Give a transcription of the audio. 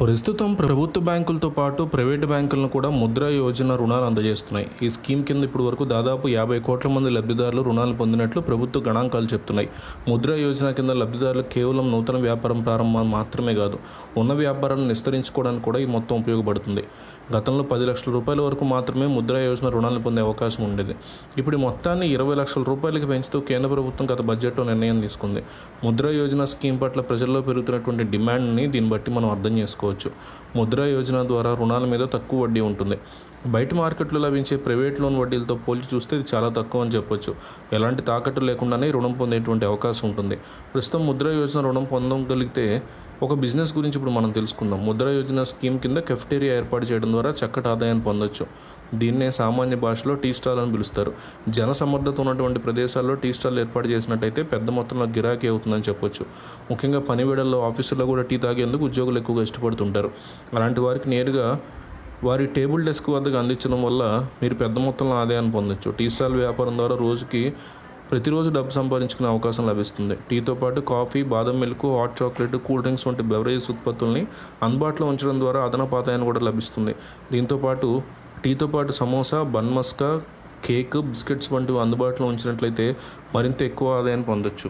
ప్రస్తుతం ప్రభుత్వ బ్యాంకులతో పాటు ప్రైవేటు బ్యాంకులను కూడా ముద్రా యోజన రుణాలు అందజేస్తున్నాయి. ఈ స్కీమ్ కింద ఇప్పటి వరకు దాదాపు యాభై కోట్ల మంది లబ్ధిదారులు రుణాలు పొందినట్లు ప్రభుత్వ గణాంకాలు చెప్తున్నాయి. ముద్రా యోజన కింద లబ్ధిదారులు కేవలం నూతన వ్యాపారం ప్రారంభం మాత్రమే కాదు ఉన్న వ్యాపారాలను విస్తరించుకోవడానికి కూడా ఈ మొత్తం ఉపయోగపడుతుంది. గతంలో పది లక్షల రూపాయల వరకు మాత్రమే ముద్రా యోజన రుణాలు పొందే అవకాశం ఉండేది. ఇప్పుడు మొత్తాన్ని ఇరవై లక్షల రూపాయలకి పెంచుతూ కేంద్ర ప్రభుత్వం గత బడ్జెట్లో నిర్ణయం తీసుకుంది. ముద్రా యోజన స్కీమ్ పట్ల ప్రజల్లో పెరుగుతున్నటువంటి డిమాండ్ని దీన్ని బట్టి మనం అర్థం తీసుకోవచ్చు ముద్రా యోజన ద్వారా రుణాల మీద తక్కువ వడ్డీ ఉంటుంది. బయట మార్కెట్లో లభించే ప్రైవేట్ లోన్ వడ్డీలతో పోల్చి చూస్తే ఇది చాలా తక్కువ అని చెప్పొచ్చు. ఎలాంటి తాకట్టు లేకుండానే రుణం పొందేటువంటి అవకాశం ఉంటుంది. ప్రస్తుతం ముద్రా యోజన రుణం పొందగలిగితే ఒక బిజినెస్ గురించి ఇప్పుడు మనం తెలుసుకుందాం. ముద్రా యోజన స్కీమ్ కింద కెఫ్టేరియా ఏర్పాటు చేయడం ద్వారా చక్కటి ఆదాయాన్ని పొందొచ్చు. దీన్నే సామాన్య భాషలో టీ స్టాల్ అని పిలుస్తారు. జన సమర్థత ఉన్నటువంటి ప్రదేశాల్లో టీ స్టాల్ ఏర్పాటు చేసినట్టయితే పెద్ద మొత్తంలో గిరాకీ అవుతుందని చెప్పొచ్చు. ముఖ్యంగా పని వేళల్లో ఆఫీసుల్లో కూడా టీ తాగేందుకు ఉద్యోగులు ఎక్కువగా ఇష్టపడుతుంటారు. అలాంటి వారికి నేరుగా వారి టేబుల్ డెస్క్ వద్దకు అందించడం వల్ల మీరు పెద్ద మొత్తంలో ఆదాయాన్ని పొందొచ్చు. టీ స్టాల్ వ్యాపారం ద్వారా రోజుకి ప్రతిరోజు డబ్బు సంపాదించుకునే అవకాశం లభిస్తుంది. టీతో పాటు కాఫీ బాదం milk hot chocolate cool drinks వంటి బెవరేజెస్ ఉత్పత్తుల్ని అందుబాటులో ఉంచడం ద్వారా అదనపు కూడా లభిస్తుంది. దీంతో పాటు టీతో పాటు సమోసా బన్ మస్కా కేక్ బిస్కెట్స్ వంటివి అందుబాటులో ఉంచినట్లయితే మరింత ఎక్కువ ఆదాయాన్ని పొందొచ్చు.